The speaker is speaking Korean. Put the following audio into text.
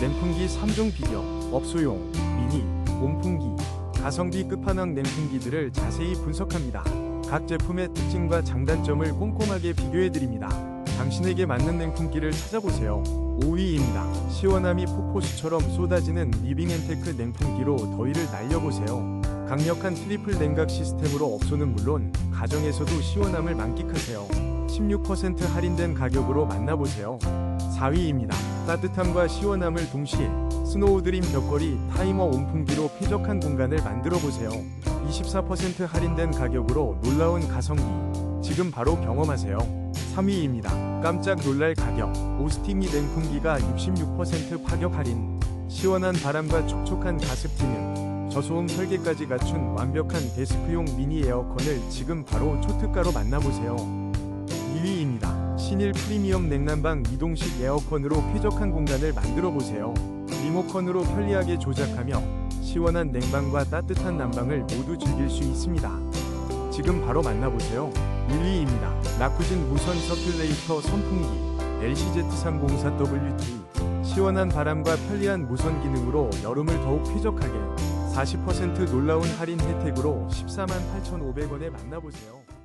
냉풍기 3종 비교, 업소용, 미니, 온풍기, 가성비 끝판왕 냉풍기들을 자세히 분석합니다. 각 제품의 특징과 장단점을 꼼꼼하게 비교해드립니다. 당신에게 맞는 냉풍기를 찾아보세요. 5위입니다. 시원함이 폭포수처럼 쏟아지는 리빙앤테크 냉풍기로 더위를 날려보세요. 강력한 트리플 냉각 시스템으로 업소는 물론 가정에서도 시원함을 만끽하세요. 16% 할인된 가격으로 만나보세요. 4위입니다. 따뜻함과 시원함을 동시에 스노우드림 벽걸이 타이머 온풍기로 쾌적한 공간을 만들어 보세요. 24% 할인된 가격으로 놀라운 가성비. 지금 바로 경험하세요. 3위입니다. 깜짝 놀랄 가격. 오스팅이 냉풍기가 66% 파격 할인. 시원한 바람과 촉촉한 가습 기능. 저소음 설계까지 갖춘 완벽한 데스크용 미니 에어컨을 지금 바로 초특가로 만나보세요. 2위입니다. 신일 프리미엄 냉난방 이동식 에어컨으로 쾌적한 공간을 만들어 보세요. 리모컨으로 편리하게 조작하며 시원한 냉방과 따뜻한 난방을 모두 즐길 수 있습니다. 지금 바로 만나보세요. 1위입니다. 라쿠진 무선 서큘레이터 선풍기 LCZ304WT 시원한 바람과 편리한 무선 기능으로 여름을 더욱 쾌적하게 40% 놀라운 할인 혜택으로 14만 8,500원에 만나보세요.